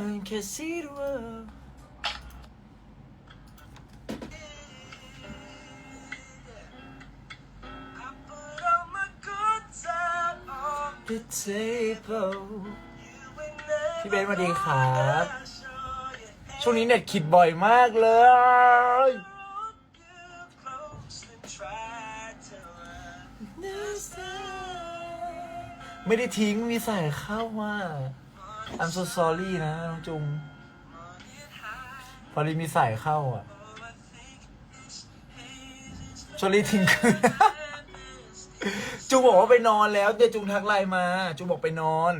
one can see the world the table พี่เบนสวัสดีครับช่วงนี้เน็ตขิดบ่อยมากเลย ไม่ได้ทิ้งมีใส่เข้าว่า I'm so sorry นะน้องจุง พอดีมีใส่เข้าอะชลีทิ้งคืนจุงบอกว่าไปนอนแล้วเดี๋ยวจุงทักไลน์มา จุงบอกไปนอน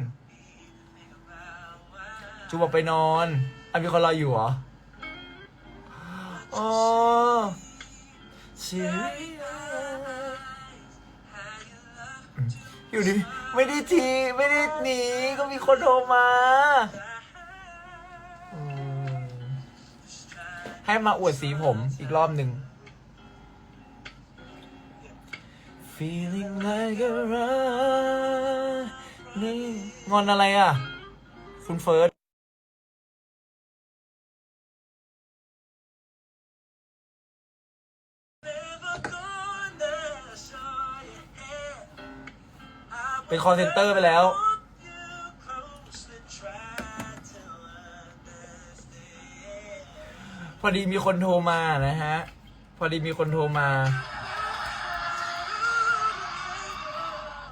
จุงบอกไปนอนอะมีคนรออยู่เหรออ๋อ Serious อยู่ดิ ไม่ได้ทีไม่ได้หนีก็มีคนโทรมาอืมให้มาอวดสีผมอีกรอบหนึ่ง Feeling like a r u n งอนอะไรอะ คุณเฟิร์ส เป็นคอเซนเตอร์ไปแล้ว พอดีมีคนโทรมานะฮะ พอดีมีคนโทรมา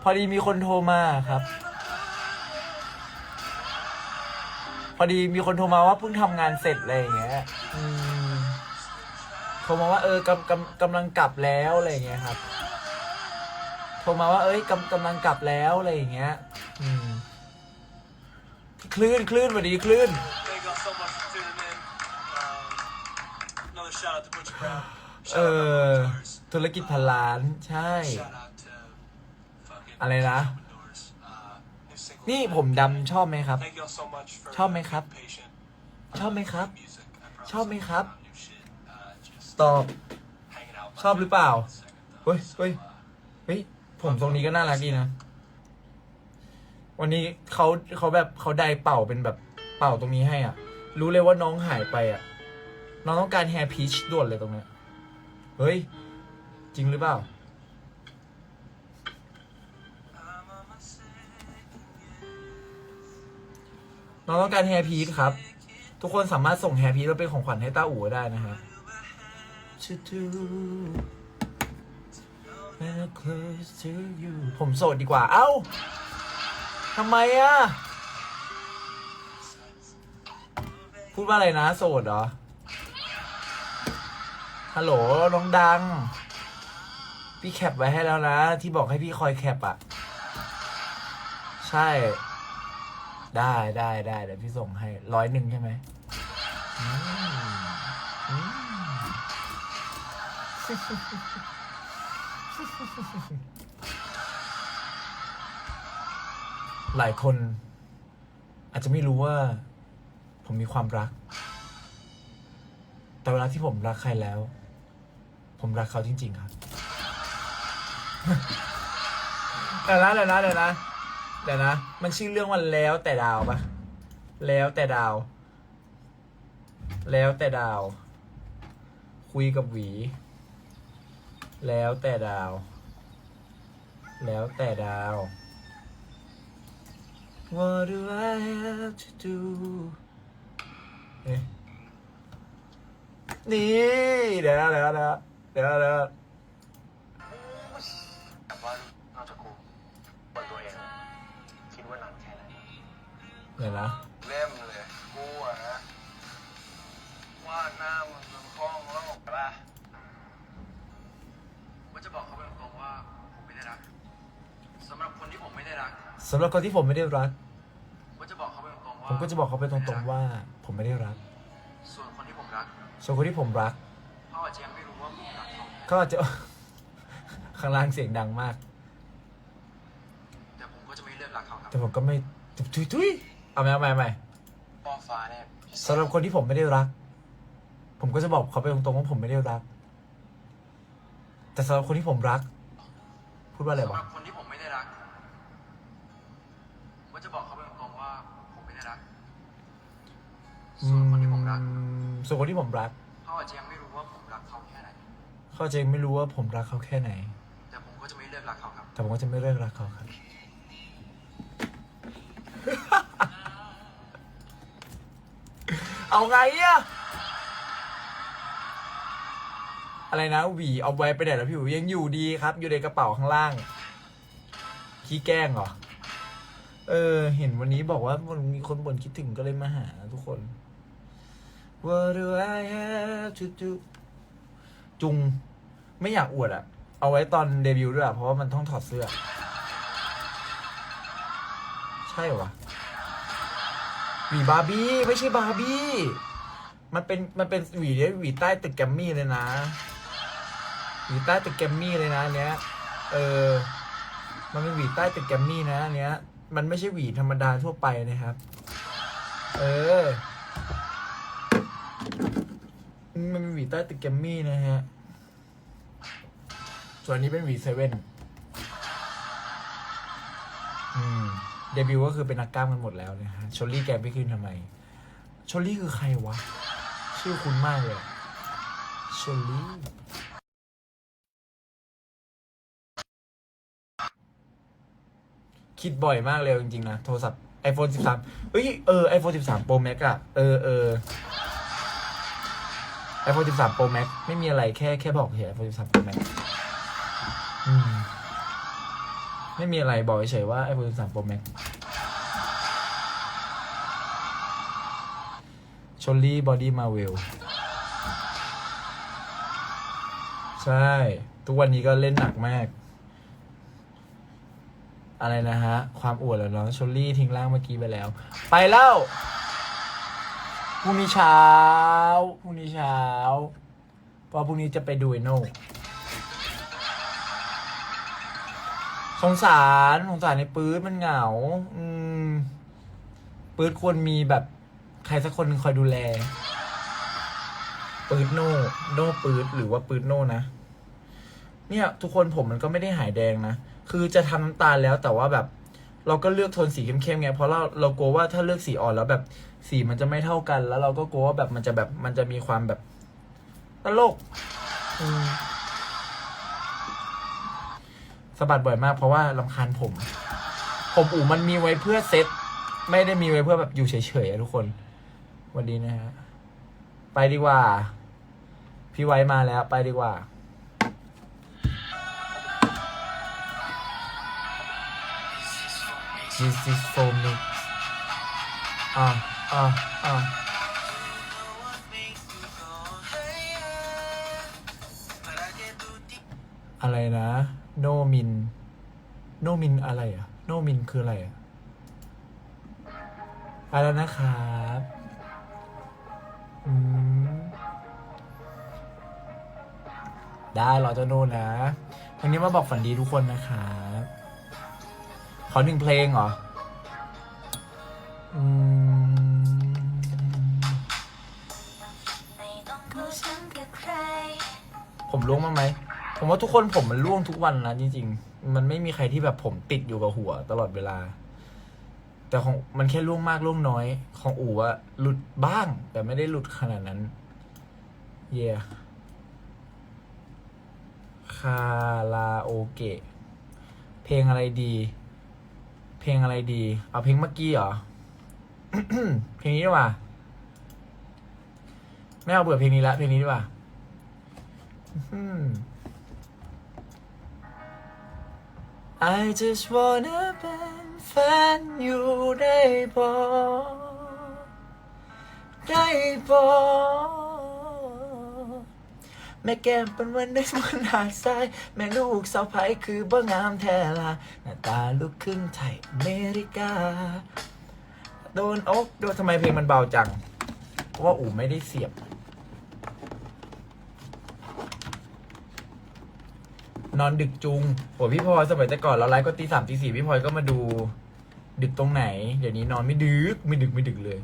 พอดีมีคนโทรมาครับ พอดีมีคนโทรมาว่าเพิ่งทำงานเสร็จอะไรอย่างเงี้ยโทรมาว่าเออกำกำกำลังกลับแล้วอะไรอย่างเงี้ยครับ รมาว่า เอ้ยกำกำลังกลับแล้วอะไรอย่างเงี้ยอืมคลื่นคลื่นสวัสดีคลื่น Thank y'all so much for tuning in. Um, another shout out to Butcher Brown. เอ Shout out อ to Doors. ธุรกิจพันล้านใช่ Shout out to fucking อะไรนะ Doors. Uh, new single. นี่ผมดำชอบไหมครับ Thank y'all so much for ชอบไหมครับ being patient. ชอบไหมครับ Music. I promise ชอบไหมครับ I'm new shit. Uh, just ตอบ hanging out. ชอบหรือเปล่า Second, though. เฮ้ย So, เฮ้ย uh, เฮ้ย ผมตรงนี้ก็น่ารักดีนะ วันนี้เขาเขาแบบเขาได้เป่าเป็นแบบเป่าตรงนี้ให้อะ รู้เลยว่าน้องหายไปอะ น้องต้องการแฮร์พีชด่วนเลยตรงเนี้ยเฮ้ย จริงหรือเปล่า น้องต้องการแฮร์พีชครับ ทุกคนสามารถส่งแฮร์พีชมาเป็นของขวัญให้ต้าอู๋ได้นะฮะ ผมโสดดีกว่า เอ้าทำไมอะ พูดว่าอะไรนะ โสดเหรอ ฮัลโหลน้องดัง พี่แคปไว้ให้แล้วนะ ที่บอกให้พี่คอยแคปอะ ใช่ ได้ได้ได้เดี๋ยวพี่ส่งให้ร้อยหนึ่งใช่ไหมอืมอืม หลายคนอาจจะไม่รู้ว่า ผมมีความรัก แต่เวลาที่ผมรักใครแล้ว ผมรักเขาจริง ๆ ครับเดี๋ยวนะเดี๋ยวนะเดี๋ยวนะเดี๋ยวนะ มันชื่อเรื่องว่าแล้วแต่ดาวปะแล้วแต่ดาว แล้วแต่ดาว คุยกับหวี แล้วแต่ดาว แล้วแต่ดาว What do I have to do นี่เดี๋ยวเดี๋ยวเดี๋ยวเดี๋ยวแต่ว่านอกจากกูเปิดตัวเองอะคิดว่านานแค่ไหนเดี๋ยวนะ เล่มเลยกูอะนะวาดหน้ามันเป็นห้องโลกป่ะ สำหรับคนที่ผมไม่ได้รัก สำหรับคนที่ผมไม่ได้รักว่าจะบอกเขาไปตรงๆว่าผมก็จะบอกเขาไปตรงๆว่า ผมไม่ได้รัก ส่วนคนที่ผมรักส่วนคนที่ผมรัก เขาอาจจะยังไม่รู้ว่าผมรักเขาก็อาจจะ ข้างล่างเสียงดังมาก แต่ผมก็จะไม่เลิกรักเขาครับแต่ผมก็ไม่ทุยทุยเอาไหมเอาไหมเอาไหมป้อฟ้าเนี่ยสำหรับคนที่ผมไม่ได้รัก ผมก็จะบอกเขาไปตรงๆว่าผมไม่ได้รัก แต่สำหรับคนที่ผมรัก พูดว่าอะไรสำหวะ รับคนที่ผมไม่ได้รักว่าจะบอกเขาไปตรงๆว่าผมไม่ได้รัก ส่วนคนที่ผมรักอืมส่วนคนที่ผมรัก เขาอาจจะยังไม่รู้ว่าผมรักเขาแค่ไหน เขาจะยังไม่รู้ว่าผมรักเขาแค่ไหน แต่ผมก็จะไม่เลิกรักเขาครับ แต่ผมก็จะไม่เลิกรักเขาครับ เอาไงอะอะไรนะหวีเอาไว้ไปไหนแล้วพี่หวียังอยู่ดีครับ อยู่ในกระเป๋าข้างล่างขี้แกล้งเหรอ เออ เห็นวันนี้บอกว่ามันมีคนบ่นคิดถึงก็เลยมาหาทุกคน What do I have to do จุง ไม่อยากอวดอะเอาไว้ตอนเดบิวต์ด้วยอะเพราะว่ามันต้องถอดเสื้อ ใช่เหรอวะหวีบาร์บี้ ไม่ใช่บาร์บี้ มันเป็น มันเป็นหวีเนี่ยหวีใต้ตึกแกมมี่เลยนะ หวีใต้ตึกแกมมี่เลยนะเนี้ย เออ มันเป็นหวีใต้ตึกแกมมี่นะเนี้ย มันไม่ใช่หวีธรรมดาทั่วไปนะครับ เออ มันเป็นหวีใต้ตึกแกรมมี่นะฮะ ส่วนนี้เป็นหวีเซเว่นอืมเดบิวต์ก็คือเป็นนักกล้ามกันหมดแล้วนะฮะ ชอลลี่แกไม่ขึ้นทำไม ชอลลี่คือใครวะ ชื่อคุ้นมากเลย ชอลลี่คิดบ่อยมากเลยจริงๆนะ โทรศัพท์ iPhone 13 เอ้ย เออ iPhone 13 Pro Max อะเออเออ iPhone 13 Pro Max ไม่มีอะไรแค่แค่บอกเฉย iPhone 13 Pro Max อืม ไม่มีอะไรบอกเฉยๆว่า iPhone 13 Pro Max ชลลี่บอดี้มาเวลใช่ ทุกวันนี้ก็เล่นหนักมาก อะไรนะฮะ ความอวดแล้วเนาะชลลี่ทิ้งร่างเมื่อกี้ไปแล้ว ไปแล้ว พรุ่งนี้เช้าพรุ่งนี้เช้าเพราะพรุ่งนี้จะไปดูไอโน่สงสารสงสารในปื๊ดมันเหงา อืม ปื๊ดควรมีแบบใครสักคนคอยดูแล ปื๊ดโน่โน่ปื๊ดหรือว่าปื๊ดโน่นะเนี่ย ทุกคนผมมันก็ไม่ได้หายแดงนะ คือจะทำน้ำตาลแล้วแต่ว่าแบบ เราก็เลือกโทนสีเข้มๆไงเพราะเราเรากลัวว่าถ้าเลือกสีอ่อนแล้วแบบ สีมันจะไม่เท่ากัน แล้วเราก็กลัวว่าแบบมันจะแบบมันจะมีความแบบตลกอืมสะบัดบ่อยมากเพราะว่าลำคาญผม ผมอู่มันมีไว้เพื่อเซ็ตไม่ได้มีไว้เพื่อแบบอยู่เฉยๆอะทุกคนสวันดีนะฮะไปดีกว่า พี่ไว้มาแล้วไปดีกว่า This is for me อ่า อ่าอ่าอะไรนะ โนมิน โนมินอะไรอะโนมินคืออะไรอะไปแล้วนะครับอืมได้รอเจ้าโน่นะวันนี้มาบอกฝันดีทุกคนนะครับขอหนึ่งเพลงเหรอ อืม ผมร่วงบ้างไหม ผมว่าทุกคนผมมันร่วงทุกวันนะจริง ๆ มันไม่มีใครที่แบบผมติดอยู่กับหัวตลอดเวลา แต่ของมันแค่ร่วงมากร่วงน้อย ของอู๋อะหลุดบ้าง แต่ไม่ได้หลุดขนาดนั้น เย่คาราโอเกะเพลงอะไรดี เพลงอะไรดี เอาเพลงเมื่อกี้เหรอ เพลงนี้ดีกว่า ไม่เอาเบื่อเพลงนี้ละ เพลงนี้ดีกว่า I just wanna เป็นแฟนอยู่ได้บอได้บอแม่แก้มเป็นวันได้บนหาดทรายแม่ลูกสาวไผคือบ่งามแท้ละหน้าตาลูกครึ่งไทยอเมริกา โดนอกโดนทำไมเพลงมันเบาจัง เพราะว่าอู๋ไม่ได้เสียบ นอนดึกจุงโหพี่พลอยสมัยแต่ก่อนเราไลฟ์ก็ตีสามตีสี่พี่พลอยก็มาดู ดึกตรงไหนเดี๋ยวนี้นอนไม่ดึกไม่ดึกไม่ดึกเลย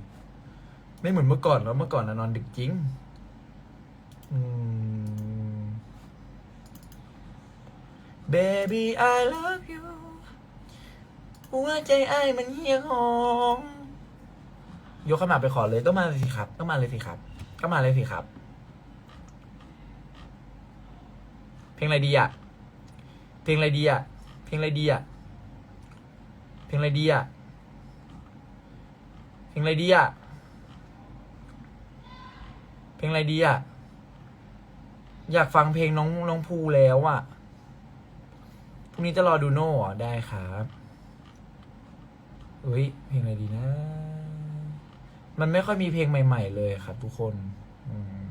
ไม่เหมือนเมื่อก่อนแล้วเมื่อก่อนนะนอนดึกจริง อืม Baby I love you หัวใจไอ้มันเหี่ยวหอมยกขมาไปขอเลยก็มาเลยสิครับ ก็มาเลยสิครับ ก็มาเลยสิครับ เพลงอะไรดีอะ เพลงอะไรดีอะ เพลงอะไรดีอะ เพลงอะไรดีอะ เพลงอะไรดีอะ เพลงอะไรดีอะ อยากฟังเพลงน้องน้องภูแล้วอะ พรุ่งนี้จะรอดูโน่อได้ครับอุ้ยเพลงอะไรดีนะ มันไม่ค่อยมีเพลงใหม่ ๆ เลยครับทุกคน อืม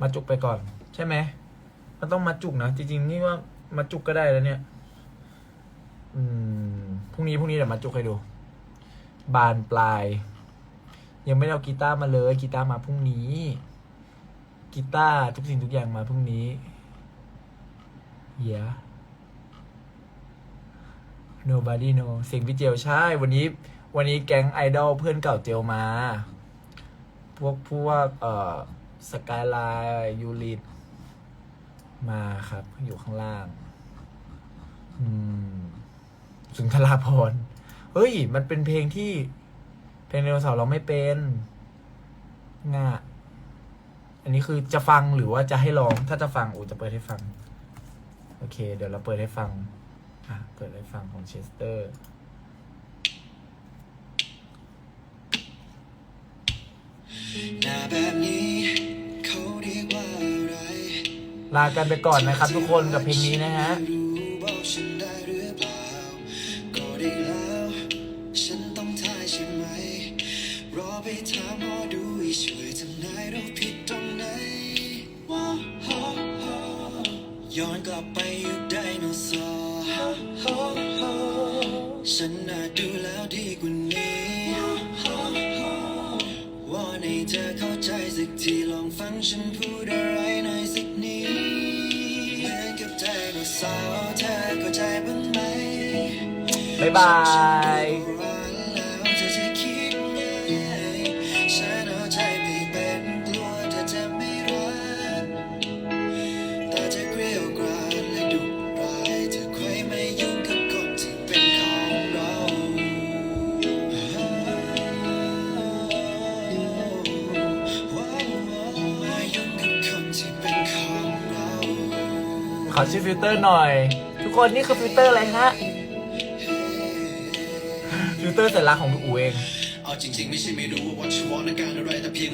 มาจุกไปก่อน ใช่ไหมมันต้องมาจุกนะ จริงๆ นี่ว่ามาจุกก็ได้แล้วเนี่ย อืมพรุ่งนี้พรุ่งนี้เดี๋ยวมาจุกให้ดู บานปลาย ยังไม่ได้เอากีตาร์มาเลยกีตาร์มาพรุ่งนี้กีตาร์ทุกสิ่งทุกอย่างมาพรุ่งนี้เหี้ย nobody know เสียงพี่เจลใช่ วันนี้ วันนี้แก๊งไอดอลเพื่อนเก่าเจลมา พวกพวกเอ่อ สกายไลน์ยูริตมาครับ อยู่ข้างล่าง อืมสุนทราพรเฮ้ย มันเป็นเพลงที่ เพลงไดโนเสาร์เราไม่เป็นง่าอันนี้คือจะฟังหรือว่าจะให้ร้อง ถ้าจะฟังอูจะเปิดให้ฟัง โอเค เดี๋ยวเราเปิดให้ฟัง อะ เปิดให้ฟังของเชสเตอร์ ลากันไปก่อนนะครับทุกคนกับเพลงนี้นะฮะย้อนกลับไปยุคไดโนเสาร์ฉันน่าดูแล้วดีกว่านี้วอนให้เธอเข้าใจสักทีลองฟังฉันพูดอะไรหน่อยสั บ๊ายบาย อชื่อฟิลเตอร์หน่อย ทุกคนนี่คือฟิลเตอร์อะไรฮะฟิลเตอร์สัญลักษณ์ของอูเอง เอาจริงๆไม่ใช่ไม่รู้ว่า what you want ต้องการอะไรแต่เพียง